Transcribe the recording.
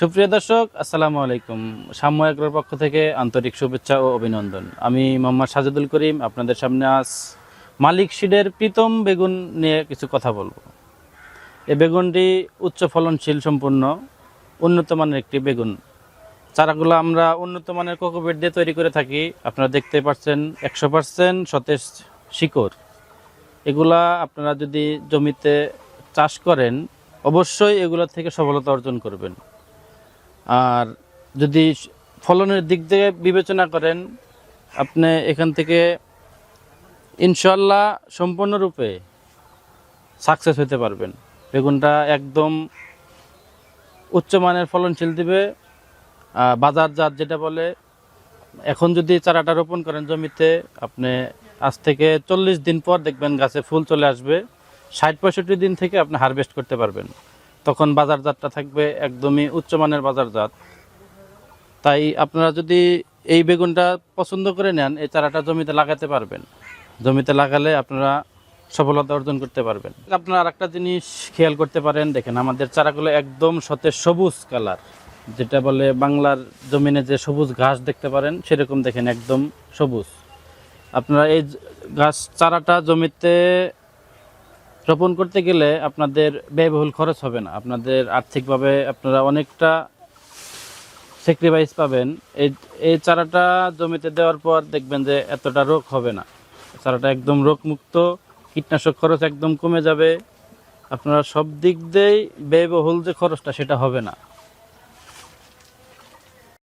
সুপ্রিয় দর্শক, আসসালামু আলাইকুম। সাম্য এগ্রোর পক্ষ থেকে আন্তরিক শুভেচ্ছা ও অভিনন্দন। আমি মোহাম্মদ সাজেদুল করিম, আপনাদের সামনে আজ মালিক সিডের প্রীতম বেগুন নিয়ে কিছু কথা বলব। এই বেগুনটি উচ্চ ফলনশীল সম্পূর্ণ, উন্নত মানের একটি বেগুন। চারাগুলো আমরা উন্নত মানের কোকোপিট দিয়ে তৈরি করে থাকি। আপনারা দেখতে পাচ্ছেন একশো পার্সেন্ট সতেজ শিকড়। এগুলা আপনারা যদি জমিতে চাষ করেন, অবশ্যই এগুলো থেকে সফলতা অর্জন করবেন। আর যদি ফলনের দিক থেকে বিবেচনা করেন, আপনি এখান থেকে ইনশাল্লাহ সম্পূর্ণরূপে সাকসেস হতে পারবেন। বেগুনটা একদম উচ্চমানের ফলনশীল দিবে। বাজারজাত যেটা বলে, এখন যদি চারাটা রোপণ করেন জমিতে, আপনি আজ থেকে চল্লিশ দিন পর দেখবেন গাছে ফুল চলে আসবে। ষাট পঁয়ষট্টি দিন থেকে আপনি হারভেস্ট করতে পারবেন। তখন বাজারজাতটা থাকবে একদমই উচ্চমানের বাজারজাত। তাই আপনারা যদি এই বেগুনটা পছন্দ করে নেন, এই চারাটা জমিতে লাগাতে পারবেন। জমিতে লাগালে আপনারা সফলতা অর্জন করতে পারবেন। আপনারা আর একটা জিনিস খেয়াল করতে পারেন, দেখেন আমাদের চারাগুলো একদম সতেজ সবুজ কালার, যেটা বলে বাংলার জমিনে যে সবুজ ঘাস দেখতে পারেন, সেরকম দেখেন একদম সবুজ। আপনারা এই গাছ চারাটা জমিতে রোপণ করতে গেলে আপনাদের ব্যয়বহুল খরচ হবে না। আপনাদের আর্থিকভাবে আপনারা অনেকটা স্যাক্রিফাইস পাবেন। এই এই চারাটা জমিতে দেওয়ার পর দেখবেন যে এতটা রোগ হবে না। চারাটা একদম রোগমুক্ত, কীটনাশক খরচ একদম কমে যাবে। আপনারা সব দিক দিয়েই ব্যয়বহুল যে খরচটা, সেটা হবে না।